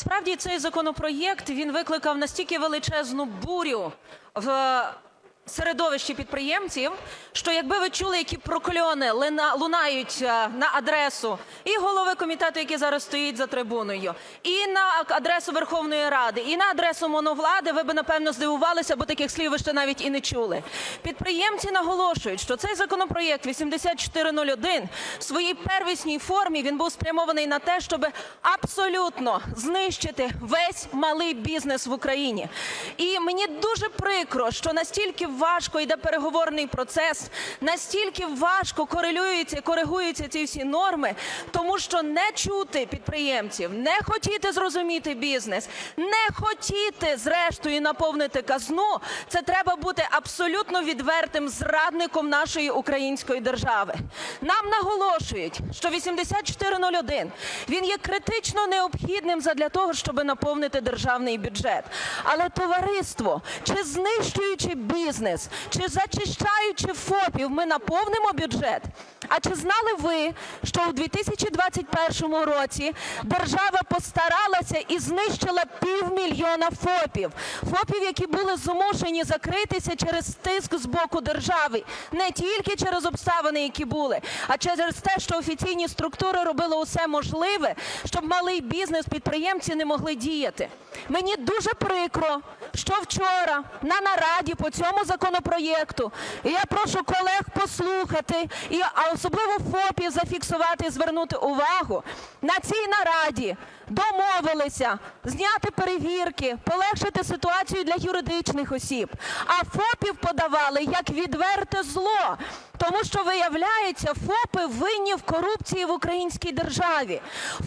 Справді цей законопроєкт він викликав настільки величезну бурю в середовищі підприємців, що якби ви чули, які прокльони лунають е, на адресу і голови комітету, який зараз стоїть за трибуною, і на адресу Верховної Ради, і на адресу моновлади, ви би напевно здивувалися, бо таких слів ви ще навіть і не чули. Підприємці наголошують, що цей законопроєкт 8401 в своїй первісній формі він був спрямований на те, щоб абсолютно знищити весь малий бізнес в Україні. І мені дуже прикро, що настільки важко йде переговорний процес, настільки важко корелюються і коригуються ці всі норми, тому що не чути підприємців, не хотіти зрозуміти бізнес, не хотіти зрештою наповнити казну – це треба бути абсолютно відвертим зрадником нашої української держави. Нам наголошують, що 8401 він є критично необхідним задля того, щоб наповнити державний бюджет. Але товариство, чи знищуючи бізнес, чи зачищаючи ФОПів, ми наповнимо бюджет? А чи знали ви, що у 2021 році держава постаралася і знищила півмільйона ФОПів? ФОПів, які були змушені закритися через тиск з боку держави, не тільки через обставини, які були, а через те, що офіційні структури робили усе можливе, щоб малий бізнес, підприємці не могли діяти. Мені дуже прикро, що вчора на нараді по цьому законопроєкту, я прошу колег послухати, і а особливо ФОПів зафіксувати і звернути увагу, на цій нараді домовилися зняти перевірки, полегшити ситуацію для юридичних осіб, а ФОПів подавали як відверте зло. Тому що, виявляється, ФОПи винні в корупції в українській державі.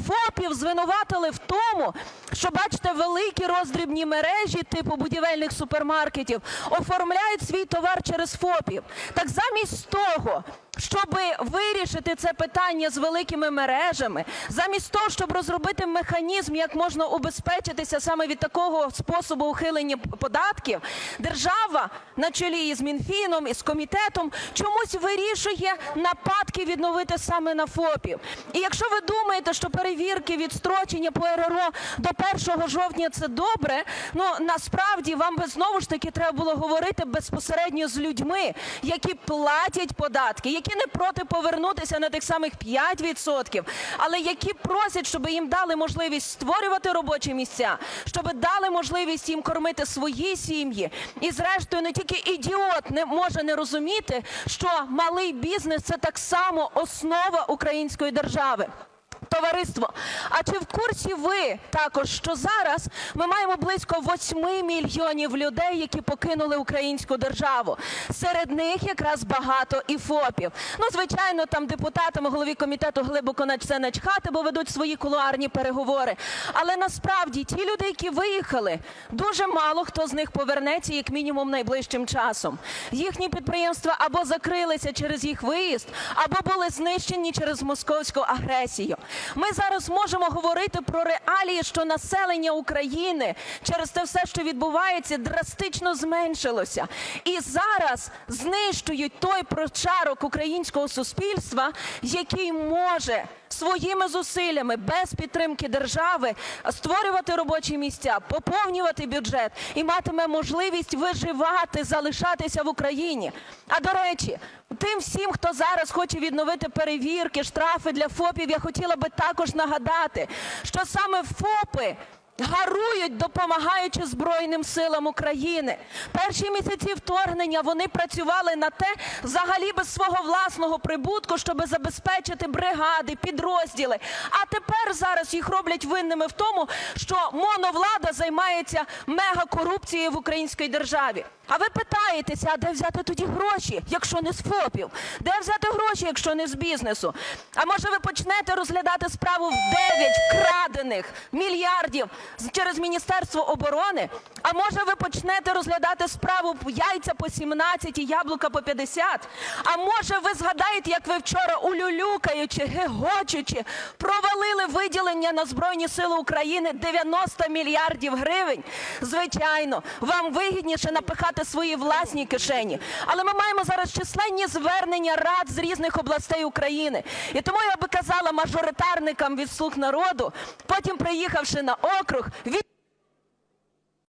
ФОПів звинуватили в тому, що, бачите, великі роздрібні мережі типу будівельних супермаркетів оформляють свій товар через ФОПів. Так замість того, щоб вирішити це питання з великими мережами, замість того, щоб розробити механізм, як можна убезпечитися саме від такого способу ухилення податків, держава на чолі із Мінфіном, із комітетом чомусь вирішує нападки відновити саме на ФОПів. І якщо ви думаєте, що перевірки відстрочення по РРО до 1 жовтня – це добре, ну насправді вам би знову ж таки треба було говорити безпосередньо з людьми, які платять податки, які не проти повернутися на тих самих 5 відсотків, але які просять, щоб їм дали можливість створювати робочі місця, щоб дали можливість їм кормити свої сім'ї. І зрештою, не тільки ідіот не може не розуміти, що малий бізнес – це так само основа української держави. Товариство, а чи в курсі ви також, що зараз ми маємо близько 8 мільйонів людей, які покинули українську державу? Серед них якраз багато і ФОПів. Ну, звичайно, там депутатам, голові комітету глибоко на це начхати, бо ведуть свої кулуарні переговори. Але насправді ті люди, які виїхали, дуже мало хто з них повернеться, як мінімум, найближчим часом. Їхні підприємства або закрилися через їх виїзд, або були знищені через московську агресію. Ми зараз можемо говорити про реалії, що населення України через те все, що відбувається, драстично зменшилося. І зараз знищують той прошарок українського суспільства, який може своїми зусиллями без підтримки держави створювати робочі місця, поповнювати бюджет і матиме можливість виживати, залишатися в Україні. А до речі, тим всім, хто зараз хоче відновити перевірки, штрафи для ФОПів, я хотіла би також нагадати, що саме ФОПи гарують, допомагаючи Збройним силам України. Перші місяці вторгнення вони працювали на те, взагалі без свого власного прибутку, щоб забезпечити бригади, підрозділи. А тепер зараз їх роблять винними в тому, що моновлада займається мегакорупцією в українській державі. А ви питаєтеся, а де взяти тоді гроші, якщо не з ФОПів? Де взяти гроші, якщо не з бізнесу? А може ви почнете розглядати справу в 9 вкрадених мільярдів через Міністерство оборони? А може ви почнете розглядати справу яйця по 17 і яблука по 50? А може ви згадаєте, як ви вчора улюлюкаючи, гегочучи, провалили виділення на Збройні Сили України 90 мільярдів гривень? Звичайно, вам вигідніше напихати свої власні кишені. Але ми маємо зараз численні звернення рад з різних областей України. І тому я би казала мажоритарникам від "Слуг народу", потім приїхавши на округ, округ від